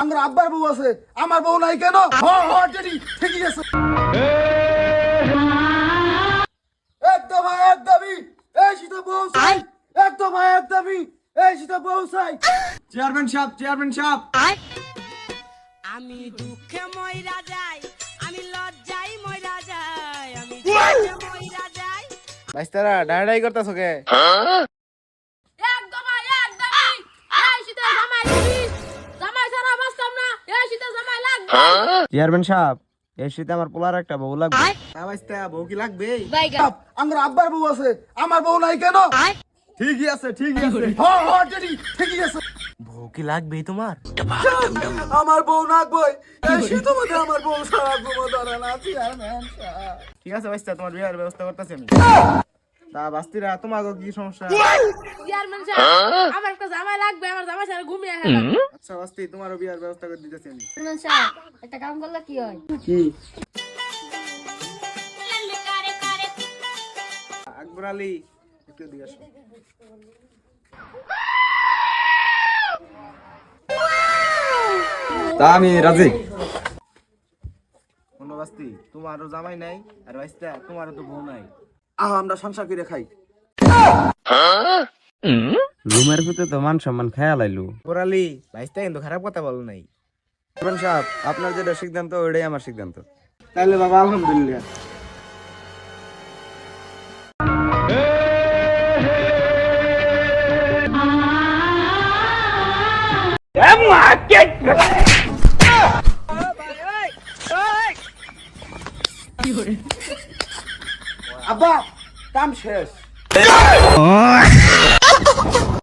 আমার আব্বার বউ আছে। আমার বউ নাই কেন? হ হ টেডি ঠিকই আছে। একদম একদমই এই শীত বউ চাই। একদম একদমই এই শীত বউ চাই। চেয়ারম্যান সাহেব চেয়ারম্যান সাহেব। আমি দুঃখে ময়রা যাই আমি লজ্জাই ময়রা যাই আমি দুঃখে ময়রা যাই। বাইস্তারা ডাড়াই করতেছো কে? চেয়ারম্যান সাহেব এই শীতে আমার পোলার একটা বউ লাগবে। বউ কি লাগবে আমার আব্বার বউ আছে। আমার বউ নাই কেন? ঠিকই আছে ঠিকই আছে। হ হ টেডি ঠিকই আছে। বউ কি লাগবে তোমার? আমার বউ না কই এই শীত মধ্যে আমার বউ সারা ঘুমো ধরে না চেয়ারম্যান ঠিক আছে বাইস্তা তোমার বিয়ার ব্যবস্থা করতেছি আমি। তা বাস্তিরা তোমার কি সমস্যা? চেয়ারম্যান সাহেব আমার একটা জামাই লাগবে আমার জামাই ঘুমিয়ে গেলাম আচ্ছা বাস্তি তোমারও বিয়ার ব্যবস্থা করে দিতেছি আমি। চেয়ারম্যান সাহেব একটা কাম করলে কি হয়? কি? আকবর আলী একটু দিয়ে আসো। তা আমি রাজি। কোনো বাস্তি তোমারও জামাই নাই আর বাইস্তা তোমারও তো বউ নাই। আহ আমরা সংসার করে খাই। রুমের ভিতরে তো মান সম্মান খেয়াল আইলু পোরালি বাইস্তা কিন্তু খারাপ কথা বলো নাই। চেয়ারম্যান সাহেব আপনার যেটা সিদ্ধান্ত ওইটাই আমার সিদ্ধান্ত। তাহলে বাবা আলহামদুলিল্লাহ। আব্বা কাম শেষ।